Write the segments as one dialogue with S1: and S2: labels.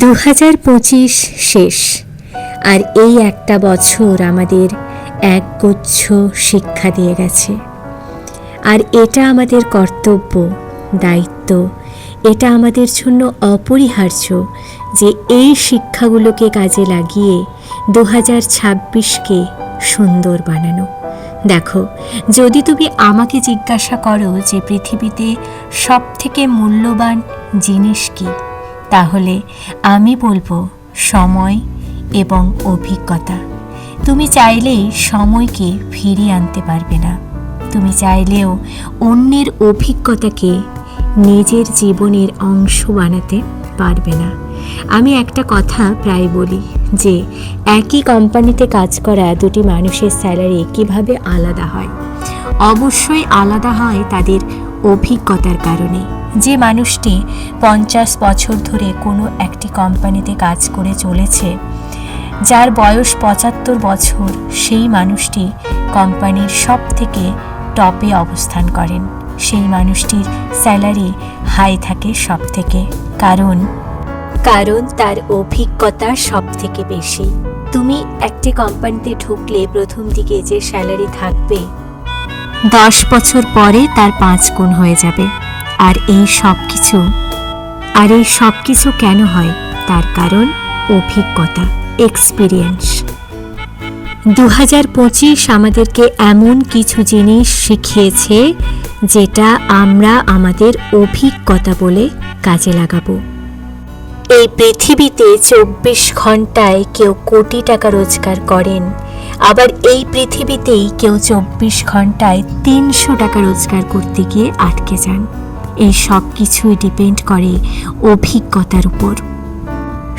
S1: দু পঁচিশ শেষ। আর এই একটা বছর আমাদের এক গুচ্ছ শিক্ষা দিয়ে গেছে। আর এটা আমাদের কর্তব্য, দায়িত্ব। এটা আমাদের জন্য অপরিহার্য যে এই শিক্ষাগুলোকে কাজে লাগিয়ে দু হাজার ছাব্বিশকে সুন্দর বানানো। দেখো, যদি তুমি আমাকে জিজ্ঞাসা করো যে পৃথিবীতে সব থেকে মূল্যবান জিনিস কী তাহলে আমি বলব সময় এবং অভিজ্ঞতা। তুমি চাইলেই সময়কে ফিরিয়ে আনতে পারবে না। তুমি চাইলেও অন্যের অভিজ্ঞতাকে নিজের জীবনের অংশ বানাতে পারবে না। আমি একটা কথা প্রায় বলি যে, একই কোম্পানিতে কাজ করা দুটি মানুষের স্যালারি কীভাবে আলাদা হয়? অবশ্যই আলাদা হয় তাদের অভিজ্ঞতার কারণে। যে মানুষটি পঞ্চাশ বছর ধরে কোনো একটি কোম্পানিতে কাজ করে চলেছে, যার বয়স পঁচাত্তর বছর, সেই মানুষটি কোম্পানির সব থেকে টপে অবস্থান করেন। সেই মানুষটির স্যালারি হাই থাকে সব থেকে কারণ? কারণ তার অভিজ্ঞতা সব থেকে বেশি। তুমি একটি কোম্পানিতে ঢুকলে প্রথম দিকে যে স্যালারি থাকবে, দশ বছর পরে তার পাঁচ গুণ হয়ে যাবে। আর এই সব কিছু আর এই সব কিছু কেন হয়? তার কারণ অভিজ্ঞতা এক্সপিরিয়েন্স দু হাজার পঁচিশ আমাদেরকে এমন কিছু জিনিস শিখিয়েছে যেটা আমরা আমাদের অভিজ্ঞতা বলে কাজে লাগাবো। এই পৃথিবীতে চব্বিশ ঘন্টায় কেউ কোটি টাকা রোজগার করেন, আবার এই পৃথিবীতেই কেউ চব্বিশ ঘন্টায় তিনশো টাকা রোজগার করতে গিয়ে আটকে যান। এই সব কিছুই ডিপেন্ড করে অভিজ্ঞতার উপর।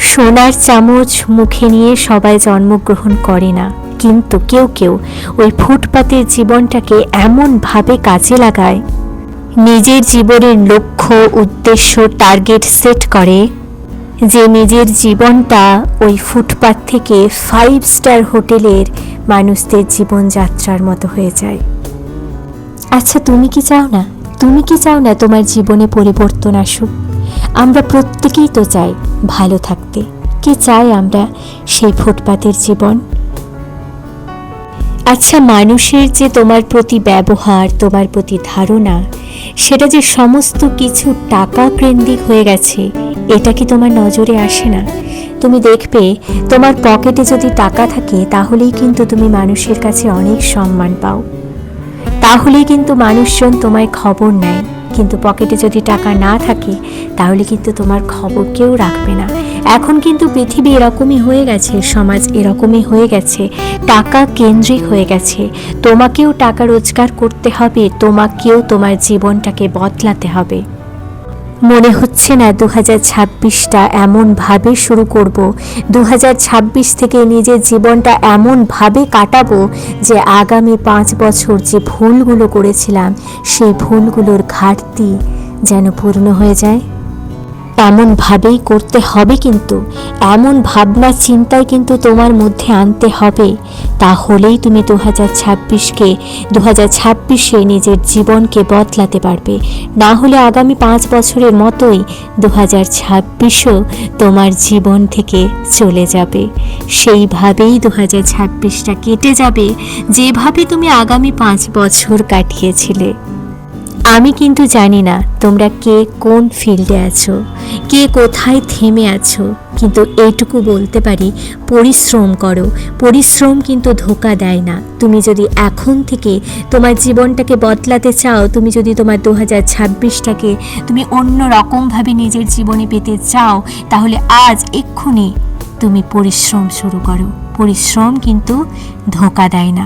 S1: সোনার চামচ মুখে নিয়ে সবাই জন্মগ্রহণ করে না, কিন্তু কেউ কেউ ওই ফুটপাতের জীবনটাকে এমনভাবে কাজে লাগায়। নিজের জীবনের লক্ষ্য, উদ্দেশ্য টার্গেট সেট করে যে নিজের জীবনটা ওই ফুটপাত থেকে ফাইভ স্টার হোটেলের মানুষদের জীবনযাত্রার মতো হয়ে যায়। আচ্ছা তুমি কি চাও না? তুমি কি চাও না তোমার জীবনে পরিবর্তন আসুক? আমরা প্রত্যেকেই তো চাই ভালো থাকতে। কে চাই আমরা সেই ফুটপাতের জীবন? আচ্ছা মানুষের যে তোমার প্রতি ব্যবহার, তোমার প্রতি ধারণা, সেটা যে সমস্ত কিছু টাকা কেন্দ্রিক হয়ে গেছে, এটা কি তোমার নজরে আসে না? তুমি দেখবে, তোমার পকেটে যদি টাকা থাকে, তাহলেই কিন্তু তুমি মানুষের কাছে অনেক সম্মান পাও। তাহলেই কিন্তু মানুষজন তোমায় খবর নেয়। কিন্তু পকেটে যদি টাকা না থাকে, তাহলে কিন্তু তোমার খবর কেউ রাখবে না। এখন কিন্তু পৃথিবী এরকমই হয়ে গেছে, সমাজ এরকমই হয়ে গেছে, টাকা কেন্দ্রিক হয়ে গেছে। তোমাকেও টাকা রোজগার করতে হবে, তোমাকেও তোমার জীবনটাকে বদলাতে হবে। মনে হচ্ছে না দু হাজার ছাব্বিশটা এমনভাবে শুরু করব। দু হাজার ছাব্বিশ থেকে নিজের জীবনটা এমনভাবে কাটাবো যে আগামী পাঁচ বছর যে ভুলগুলো করেছিলাম, সেই ভুলগুলোর ঘাটতি যেন পূর্ণ হয়ে যায়। এমনভাবেই করতে হবে কিন্তু, এমন ভাবনা চিন্তাই কিন্তু তোমার মধ্যে আনতে হবে। তাহলেই তুমি দু হাজার ছাব্বিশকে দু হাজার ছাব্বিশে নিজের জীবনকে বদলাতে পারবে। না হলে আগামী পাঁচ বছরের মতোই দু হাজার ছাব্বিশও তোমার জীবন থেকে চলে যাবে। সেইভাবেই দু হাজার ছাব্বিশটা কেটে যাবে, যেভাবে তুমি আগামী পাঁচ বছর কাটিয়েছিলে। আমি কিন্তু জানি না তোমরা কে কোন ফিল্ডে আছো, কে কোথায় থেমে আছো, কিন্তু এইটুকু বলতে পারি, পরিশ্রম করো। পরিশ্রম কিন্তু ধোকা দেয় না। তুমি যদি এখন থেকে তোমার জীবনটাকে বদলাতে চাও, তুমি যদি তোমার দু হাজার ছাব্বিশটাকে তুমি অন্য রকমভাবে নিজের জীবনে পেতে চাও, তাহলে আজ এক্ষুনি তুমি পরিশ্রম শুরু করো। পরিশ্রম কিন্তু ধোকা দেয় না।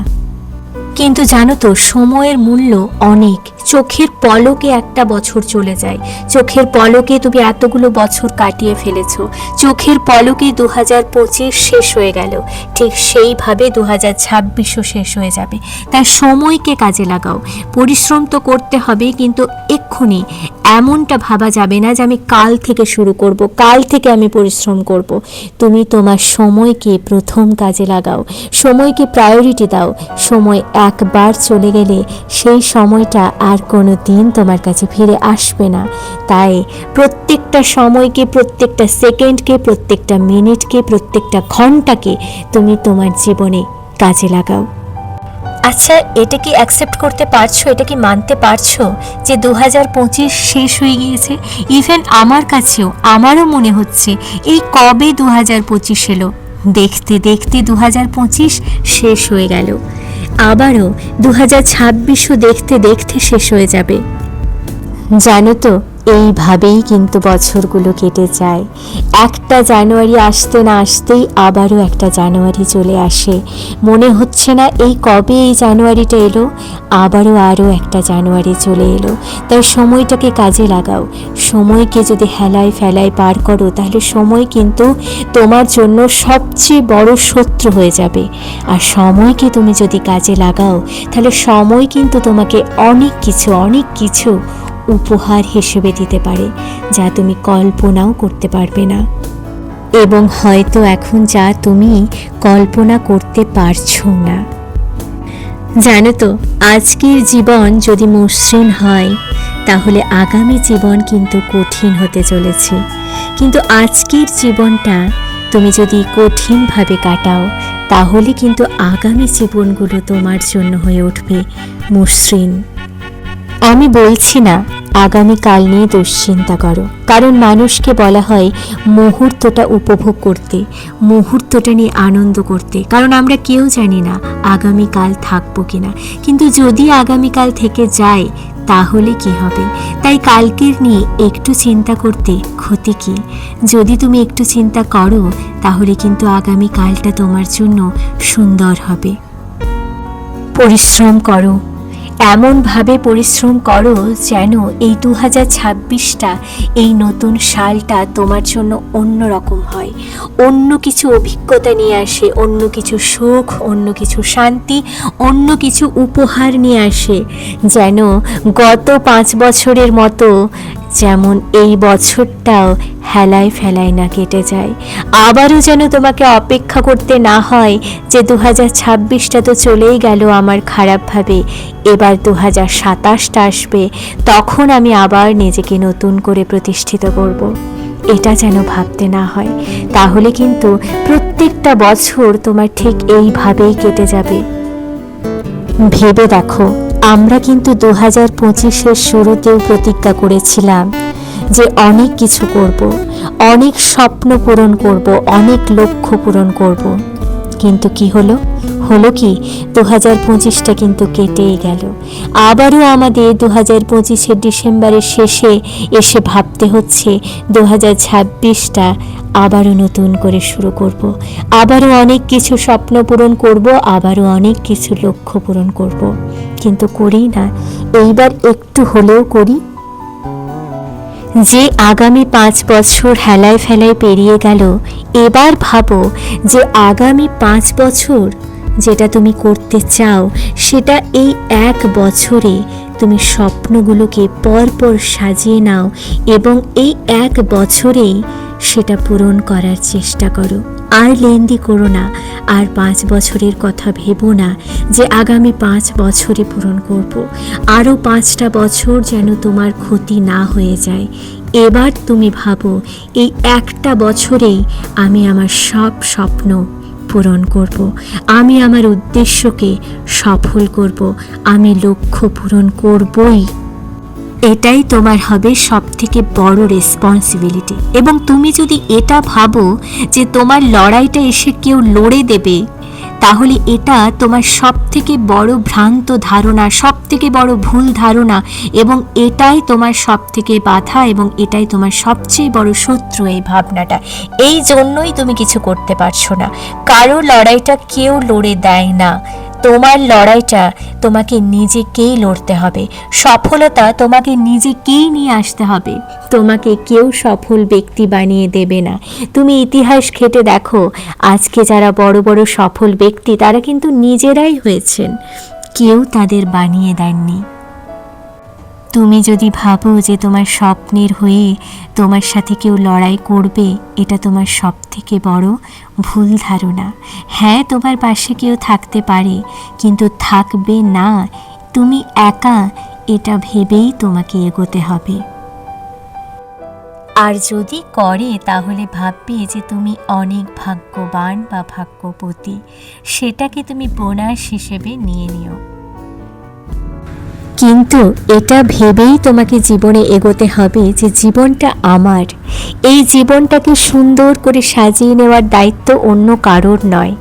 S1: কিন্তু জানো তো, সময়ের মূল্য অনেক। চোখের পলকে একটা বছর চলে যায়। চোখের পলকে তুমি এতগুলো বছর কাটিয়ে ফেলেছ। চোখের পলকে দু হাজার পঁচিশ শেষ হয়ে গেল। ঠিক সেইভাবে দু হাজার ছাব্বিশও শেষ হয়ে যাবে। তাই সময়কে কাজে লাগাও। পরিশ্রম তো করতে হবে, কিন্তু এক্ষুনি এমনটা ভাবা যাবে না যে আমি কাল থেকে শুরু করব, কাল থেকে আমি পরিশ্রম করব। তুমি তোমার সময়কে প্রথম কাজে লাগাও। সময়কে প্রায়োরিটি দাও। সময় একবার চলে গেলে সেই সময়টা আর কোনো দিন তোমার কাছে ফিরে আসবে না। তাই প্রত্যেকটা সময়কে, প্রত্যেকটা সেকেন্ডকে, প্রত্যেকটা মিনিটকে, প্রত্যেকটা ঘন্টাকে তুমি তোমার জীবনে কাজে লাগাও। আচ্ছা এটা কি অ্যাকসেপ্ট করতে পারছ? এটা কি মানতে পারছ যে দু হাজার পঁচিশ শেষ হয়ে গিয়েছে? ইভেন আমার কাছেও, আমারও মনে হচ্ছে এই কবে দু হাজার পঁচিশ এলো? দেখতে দেখতে দু হাজার পঁচিশ শেষ হয়ে গেল। আবারও দু হাজার দেখতে দেখতে শেষ হয়ে যাবে। জানো তো এইভাবেই কিন্তু বছরগুলো কেটে যায়। একটা জানুয়ারি আসতে না আসতেই আবারও একটা জানুয়ারি চলে আসে। মনে হচ্ছে না এই কবে এই জানুয়ারিটা এলো, আবারও আরও একটা জানুয়ারি চলে এলো। তাই সময়টাকে কাজে লাগাও। সময়কে যদি হেলায় ফেলায় পার করো, তাহলে সময় কিন্তু তোমার জন্য সবচেয়ে বড় শত্রু হয়ে যাবে। আর সময়কে তুমি যদি কাজে লাগাও, তাহলে সময় কিন্তু তোমাকে অনেক কিছু অনেক কিছু উপহার হিসেবে দিতে পারে, যা তুমি কল্পনাও করতে পারবে না। এবং হয়তো এখন যা তুমি কল্পনা করতে পারছ না। জানো তো, আজকের জীবন যদি মসৃণ হয়, তাহলে আগামী জীবন কিন্তু কঠিন হতে চলেছে। কিন্তু আজকের জীবনটা তুমি যদি কঠিনভাবে কাটাও, তাহলে কিন্তু আগামী জীবনগুলো তোমার জন্য হয়ে উঠবে মসৃণ। আমি বলছি না আগামীকাল নিয়ে দুশ্চিন্তা করো। কারণ মানুষকে বলা হয় মুহূর্তটা উপভোগ করতে, মুহূর্তটা নিয়ে আনন্দ করতে। কারণ আমরা কেউ জানি না আগামীকাল থাকব কিনা। কিন্তু যদি আগামীকাল থেকে যায়, তাহলে কি হবে? তাই কালকের নিয়ে একটু চিন্তা করতে ক্ষতি কি? যদি তুমি একটু চিন্তা করো, তাহলে কিন্তু আগামীকালটা তোমার জন্য সুন্দর হবে। পরিশ্রম করো এমনভাবে পরিশ্রম করো যেন এই দু হাজার ছাব্বিশটা, এই নতুন সালটা তোমার জন্য অন্য রকম হয়। অন্য কিছু অভিজ্ঞতা নিয়ে আসে, অন্য কিছু সুখ, অন্য কিছু শান্তি, অন্য কিছু উপহার নিয়ে আসে। যেন গত পাঁচ বছরের মতো যেমন এই বছরটাও হেলায় ফেলায় না কেটে যায়। আবারও যেন তোমাকে অপেক্ষা করতে না হয় যে দু হাজার ছাব্বিশটা তো চলেই গেল আমার খারাপভাবে। এবার দু হাজার সাতাশটা আসবে, তখন আমি আবার নিজেকে নতুন করে প্রতিষ্ঠিত করব। এটা যেন ভাবতে না হয়। তাহলে কিন্তু প্রত্যেকটা বছর তোমার ঠিক এইভাবেই কেটে যাবে। ভেবে দেখো আমরা কিন্তু দু হাজার পঁচিশের শুরুতেও প্রতিজ্ঞা করেছিলাম যে অনেক কিছু করব, অনেক স্বপ্ন পূরণ করব, অনেক লক্ষ্য পূরণ করব। কিন্তু কি হলো? হলো কি দু হাজার পঁচিশটা কিন্তু কেটেই গেল আবারও আমাদের দু হাজার পঁচিশের ডিসেম্বরের শেষে এসে ভাবতে হচ্ছে দু হাজার ছাব্বিশটা আবারও নতুন করে শুরু করব। আবারও অনেক কিছু স্বপ্ন পূরণ করব, আবারও অনেক কিছু লক্ষ্য পূরণ করব। কিন্তু করি না, এইবার একটু হলেও করি যে আগামী পাঁচ বছর হেলায় ফেলায় পেরিয়ে গেল, এবার ভাবো যে আগামী পাঁচ বছর যেটা তুমি করতে চাও, সেটা এই এক বছরে তুমি স্বপ্নগুলোকে পরপর সাজিয়ে নাও এবং এই এক বছরেই সেটা পূরণ করার চেষ্টা করো আর লেন্দি করো না, আর পাঁচ বছরের কথা ভেবো না যে আগামী পাঁচ বছরে পূরণ করব। আরও পাঁচটা বছর যেন তোমার ক্ষতি না হয়ে যায় এবার তুমি ভাবো, এই একটা বছরেই আমি আমার সব স্বপ্ন পূরণ করব। আমি আমার উদ্দেশ্যকে সফল করব। আমি লক্ষ্য পূরণ করবই। এটাই তোমার হবে সব থেকে বড় রেসপন্সিবিলিটি এবং তুমি যদি এটা ভাবো যে তোমার লড়াইটা এসে কেউ লড়ে দেবে, তাহলে এটা তোমার সব থেকে বড় ভ্রান্ত ধারণা সব থেকে বড় ভুল ধারণা এবং এটাই তোমার সব থেকে বাধা এবং এটাই তোমার সবচেয়ে বড় শত্রু এই ভাবনাটা। এই জন্যই তুমি কিছু করতে পারছ না। কারও লড়াইটা কেউ লড়ে দেয় না। তোমার লড়াইটা তোমাকে নিজেকেই লড়তে হবে। সফলতা তোমাকে নিজেকেই নিয়ে আসতে হবে। তোমাকে কেউ সফল ব্যক্তি বানিয়ে দেবে না। তুমি ইতিহাস ঘেটে দেখো, আজকে যারা বড় বড় সফল ব্যক্তি তারা কিন্তু নিজেরাই হয়েছেন। কেউ তাদের বানিয়ে দেননি। তুমি যদি ভাবো যে তোমার স্বপ্নের হয়ে তোমার সাথে কেউ লড়াই করবে, এটা তোমার সব থেকে বড় ভুল ধারণা। হ্যাঁ তোমার পাশে কেউ থাকতে পারে, কিন্তু থাকবে না, তুমি একা, এটা ভেবেই তোমাকে এগোতে হবে। আর যদি করে, তাহলে ভাববে যে তুমি অনেক ভাগ্যবান বা ভাগ্যপতি, সেটাকে তুমি বোনাস হিসেবে নিয়ে নিও। কিন্তু এটা ভেবেই তোমাকে জীবনে এগোতে হবে যে জীবনটা আমার। এই জীবনটাকে সুন্দর করে সাজিয়ে নেওয়ার দায়িত্ব অন্য কারোর নয়।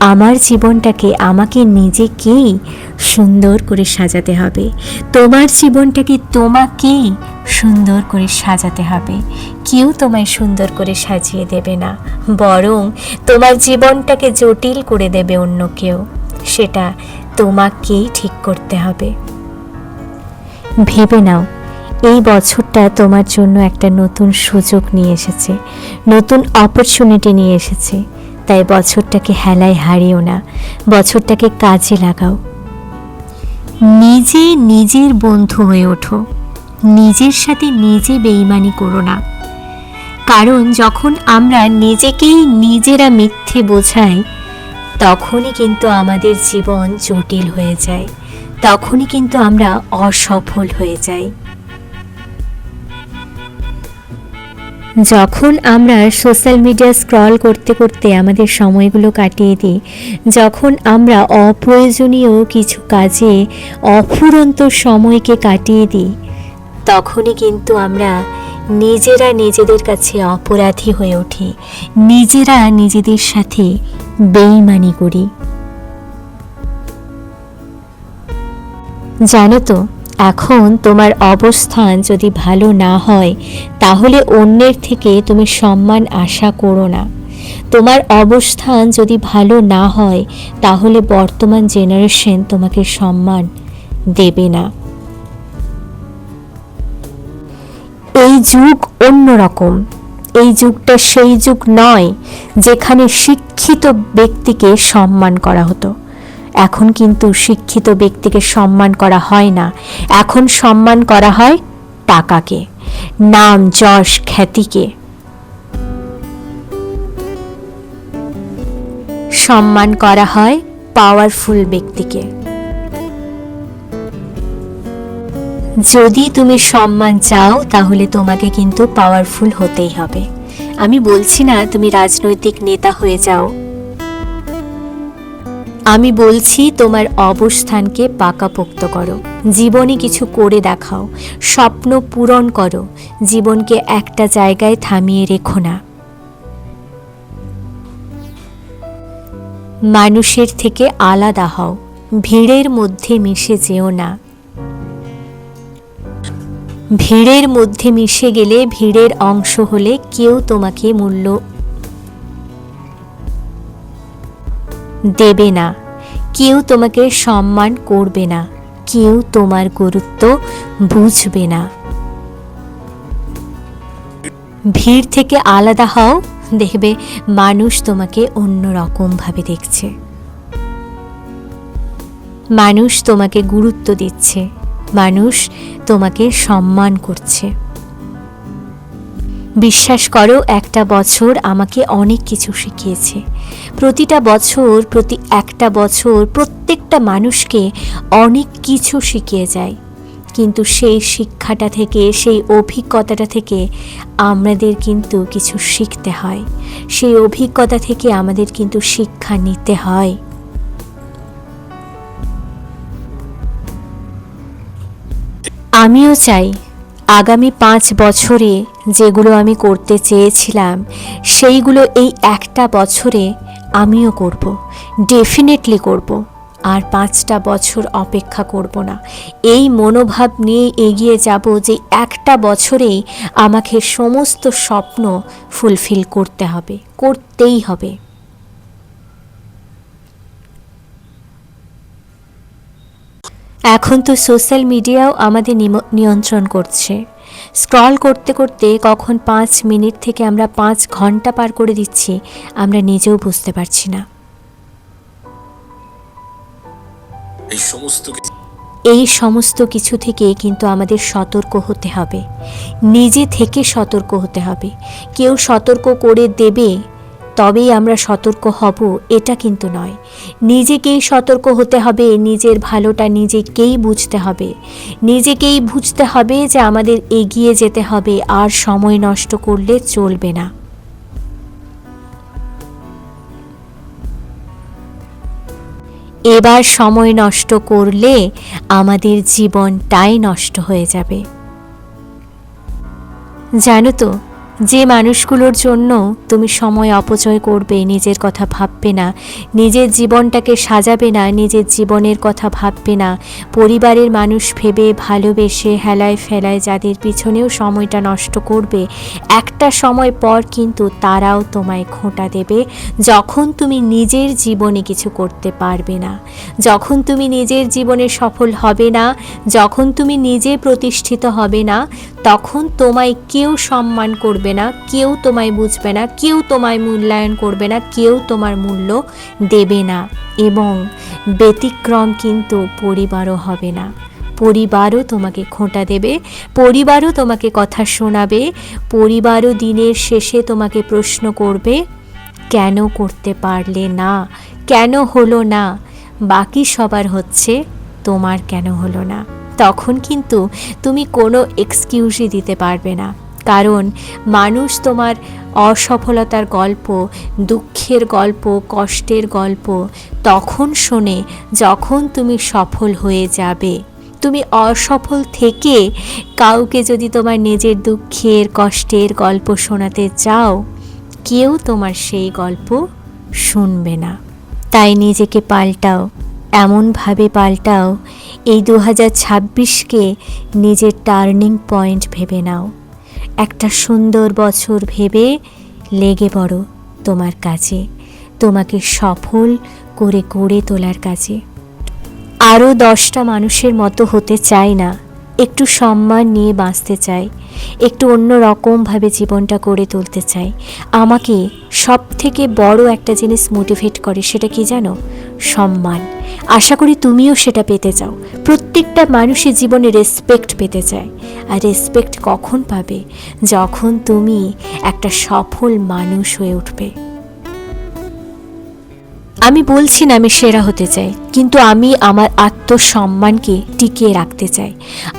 S1: আমার জীবনটাকে আমাকে নিজেকেই সুন্দর করে সাজাতে হবে। তোমার জীবনটাকে তোমাকেই সুন্দর করে সাজাতে হবে। কেউ তোমায় সুন্দর করে সাজিয়ে দেবে না, বরং তোমার জীবনটাকে জটিল করে দেবে অন্য কেউ। সেটা তোমাকেই ঠিক করতে হবে। ভেবে নাও, এই বছরটা তোমার জন্য একটা নতুন সুযোগ নিয়ে এসেছে, নতুন অপরচুনিটি নিয়ে এসেছে। তাই বছরটাকে হেলায় হারিও না, বছরটাকে কাজে লাগাও। নিজে নিজের বন্ধু হয়ে ওঠো, নিজের সাথে নিজে বেইমানি করো না। কারণ যখন আমরা নিজেকেই নিজেরা মিথ্যে বোঝাই, তখনই কিন্তু আমাদের জীবন জটিল হয়ে যায়। তখনই কিন্তু আমরা অসফল হয়ে যাই। যখন আমরা সোশ্যাল মিডিয়া স্ক্রল করতে করতে আমাদের সময়গুলো কাটিয়ে দিই, যখন আমরা অপ্রয়োজনীয় কিছু কাজে অফুরন্ত সময়কে কাটিয়ে দিই, তখনই কিন্তু আমরা নিজেরা নিজেদের কাছে অপরাধী হয়ে উঠি, নিজেরা নিজেদের সাথে বেইমানি করি। জানো তো, এখন তোমার অবস্থান যদি ভালো না হয়, তাহলে অন্যের থেকে তুমি সম্মান আশা করো না। তোমার অবস্থান যদি ভালো না হয়, তাহলে বর্তমান জেনারেশন তোমাকে সম্মান দেবে না। এই যুগ অন্যরকম। এই যুগটা সেই যুগ নয়, যেখানে শিক্ষিত ব্যক্তিকে সম্মান করা হতো। এখন কিন্তু শিক্ষিত ব্যক্তিকে সম্মান করা হয় না। এখন সম্মান করা হয় টাকাকে। নাম, যশ, খ্যাতিকে। সম্মান করা হয় পাওয়ারফুল ব্যক্তিকে। যদি তুমি সম্মান চাও, তাহলে তোমাকে কিন্তু পাওয়ারফুল হতেই হবে। আমি বলছি না তুমি রাজনৈতিক নেতা হয়ে যাও। আমি বলছি, তোমার অবস্থানকে পাকাপোক্ত করো। জীবনে কিছু করে দেখাও। স্বপ্ন পূরণ করো। জীবনকে একটা জায়গায় থামিয়ে রেখো না। মানুষের থেকে আলাদা হও। ভিড়ের মধ্যে মিশে যেও না। ভিড়ের মধ্যে মিশে গেলে ভিড়ের অংশ হলে কেউ তোমাকে মূল্য দেবে না। কেউ তোমাকে সম্মান করবে না। কেউ তোমার গুরুত্ব বুঝবে না। ভিড় থেকে আলাদা হও। দেখবে মানুষ তোমাকে অন্য রকমভাবে দেখছে। মানুষ তোমাকে গুরুত্ব দিচ্ছে। মানুষ তোমাকে সম্মান করছে। বিশ্বাস করো, একটা বছর আমাকে অনেক কিছু শিখিয়েছে। প্রতিটা বছর, প্রতি একটা বছর প্রত্যেকটা মানুষকে অনেক কিছু শিখিয়ে যায়। কিন্তু সেই শিক্ষাটা থেকে, সেই অভিজ্ঞতাটা থেকে আমাদের কিন্তু কিছু শিখতে হয়। সেই অভিজ্ঞতা থেকে আমাদের কিন্তু শিক্ষা নিতে হয়। আমিও চাই আগামী পাঁচ বছরে যেগুলো আমি করতে চেয়েছিলাম, সেইগুলো এই একটা বছরে আমিও করব ডেফিনেটলি করব, আর পাঁচটা বছর অপেক্ষা করব না। এই মনোভাব নিয়ে এগিয়ে যাব যে একটা বছরেই আমাকে সমস্ত স্বপ্ন ফুলফিল করতে হবে, করতেই হবে। এখন তো সোশ্যাল মিডিয়াও আমাদের নিয়ন্ত্রণ করছে। স্ক্রল করতে করতে কখন পাঁচ মিনিট থেকে আমরা পাঁচ ঘণ্টা পার করে দিচ্ছি আমরা নিজেও বুঝতে পারছি না।
S2: এই সমস্ত কিছু
S1: এই সমস্ত কিছু থেকে কিন্তু আমাদের সতর্ক হতে হবে। নিজে থেকে সতর্ক হতে হবে। কেউ সতর্ক করে দেবে তবেই আমরা সতর্ক হব, এটা কিন্তু নয়। নিজেকেই সতর্ক হতে হবে, নিজের ভালোটা নিজেকেই বুঝতে হবে। নিজেকেই বুঝতে হবে যে আমাদের এগিয়ে যেতে হবে, আর সময় নষ্ট করলে চলবে না। এবার সময় নষ্ট করলে আমাদের জীবনটাই নষ্ট হয়ে যাবে। জানো তো যে মানুষগুলোর জন্য তুমি সময় অপচয় করবে, নিজের কথা ভাববে না, নিজের জীবনটাকে সাজাবে না, নিজের জীবনের কথা ভাববে না, পরিবারের মানুষ ভেবে ভালোবেসে হেলায় ফেলায় যাদের পিছনেও সময়টা নষ্ট করবে, একটা সময় পর কিন্তু তারাও তোমায় খোঁটা দেবে, যখন তুমি নিজের জীবনে কিছু করতে পারবে না, যখন তুমি নিজের জীবনে সফল হবে না, যখন তুমি নিজে প্রতিষ্ঠিত হবে না, তখন তোমায় কেউ সম্মান করবে না, কেউ তোমায় বুঝবে না, কেউ তোমায় মূল্যায়ন করবে না, কেউ তোমার মূল্য দেবে না এবং ব্যতিক্রম কিন্তু পরিবারও হবে না। পরিবারও তোমাকে খোঁটা দেবে, পরিবারও তোমাকে কথা শোনাবে, পরিবারও দিনের শেষে তোমাকে প্রশ্ন করবে, কেন করতে পারলে না, কেন হলো না, বাকি সবার হচ্ছে তোমার কেন হলো না। তখন কিন্তু তুমি কোনো এক্সকিউজই দিতে পারবে না। কারণ মানুষ তোমার অসফলতার গল্প, দুঃখের গল্প, কষ্টের গল্প তখন শোনে যখন তুমি সফল হয়ে যাবে। তুমি অসফল থেকে কাউকে যদি তোমার নিজের দুঃখের, কষ্টের গল্প শোনাতে চাও, কেউ তোমার সেই গল্প শুনবে না। তাই নিজেকে পাল্টাও, এমনভাবে পাল্টাও, এই দু হাজার ছাব্বিশকে নিজের টার্নিং পয়েন্ট ভেবে নাও। একটা সুন্দর বছর ভেবে লেগে পড়ো তোমার কাছে। তোমাকে সফল করে গড়ে তোলার কাজে। আরও দশটা মানুষের মতো হতে চায় না। একটু সম্মান নিয়ে বাঁচতে চাই, একটু অন্য রকমভাবে জীবনটা গড়ে তুলতে চাই। আমাকে সব থেকে বড় একটা জিনিস মোটিভেট করে সেটা কি জানো? সম্মান। আশা করি তুমিও সেটা পেতে চাও। প্রত্যেকটা মানুষের জীবনে রেসপেক্ট পেতে চায়। আর রেসপেক্ট কখন পাবে? যখন তুমি একটা সফল মানুষ হয়ে উঠবে। আমি বলছি না আমি সেরা হতে চাই, কিন্তু আমি আমার আত্মসম্মানকে টিকিয়ে রাখতে চাই।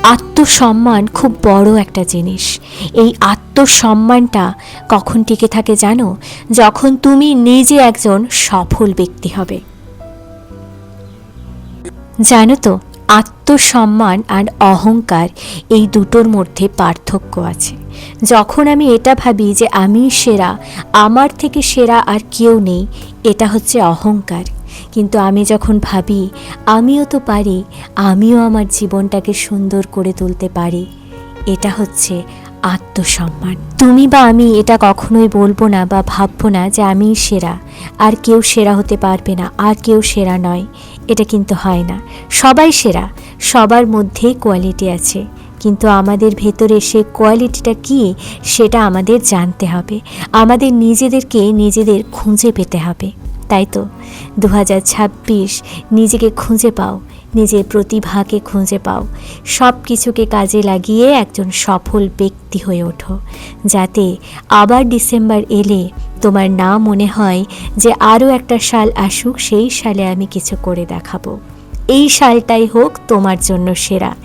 S1: আত্মসম্মান খুব বড় একটা জিনিস। এই আত্মসম্মানটা কখন টিকে থাকে জানো? যখন তুমি নিজে একজন সফল ব্যক্তি হবে। জানো তো, আত্মসম্মান আর অহংকার এই দুটোর মধ্যে পার্থক্য আছে। যখন আমি এটা ভাবি যে আমি সেরা, আমার থেকে সেরা আর কেউ নেই, এটা হচ্ছে অহংকার। কিন্তু আমি যখন ভাবি, আমিও তো পারি, আমিও আমার জীবনটাকে সুন্দর করে তুলতে পারি, এটা হচ্ছে আত্মসম্মান। তুমি বা আমি এটা কখনোই বলব না বা ভাববো না যে আমি সেরা, আর কেউ সেরা হতে পারবে না, আর কেউ সেরা নয়, এটা কিন্তু হয় না। সবাই সেরা, সবার মধ্যেই কোয়ালিটি আছে। কিন্তু আমাদের ভেতরে সে কোয়ালিটিটা কি, সেটা আমাদের জানতে হবে। আমাদের নিজেদেরকে নিজেদের খুঁজে পেতে হবে, তাই তো? দু হাজার ছাব্বিশ, নিজেকে খুঁজে পাও, নিজের প্রতিভাকে খুঁজে পাও। সব কিছুকে কাজে লাগিয়ে একজন সফল ব্যক্তি হয়ে ওঠো, যাতে আবার ডিসেম্বর এলে তোমার না মনে হয় যে আরও একটা সাল আসুক, সেই সালে আমি কিছু করে দেখাবো। এই সালটাই হোক তোমার জন্য সেরা।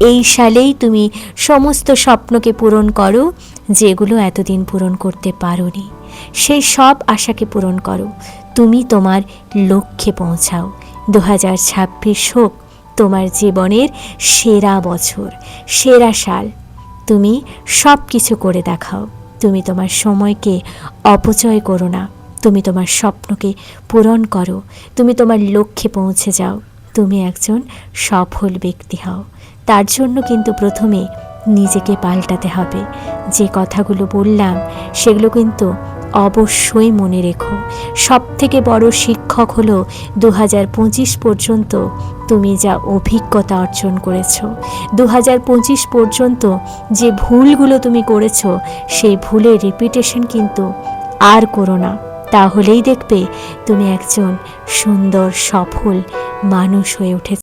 S1: এই সালেই তুমি সমস্ত স্বপ্নকে পূরণ করো, যেগুলো এতদিন পূরণ করতে পারোনি। সেই সব আশাকে পূরণ করো। তুমি তোমার লক্ষ্যে পৌঁছাও। দু হাজার ছাব্বিশ হোক তোমার জীবনের সেরা বছর, সেরা সাল। তুমি সব কিছু করে দেখাও। তুমি তোমার সময়কে অপচয় করো না। তুমি তোমার স্বপ্নকে পূরণ করো। তুমি তোমার লক্ষ্যে পৌঁছে যাও। তুমি একজন সফল ব্যক্তি হও। তার জন্য কিন্তু প্রথমে নিজেকে পাল্টাতে হবে। যে কথাগুলো বললাম, সেগুলো কিন্তু অবশ্যই মনে রেখো। সব থেকে বড় শিক্ষক হলো দু হাজার পঁচিশ পর্যন্ত তুমি যা অভিজ্ঞতা অর্জন করেছ। দু পর্যন্ত যে ভুলগুলো তুমি করেছ, সেই ভুলের রিপিটেশন কিন্তু আর করো না। তাহলেই দেখবে তুমি একজন সুন্দর সফল মানুষ হয়ে উঠেছ।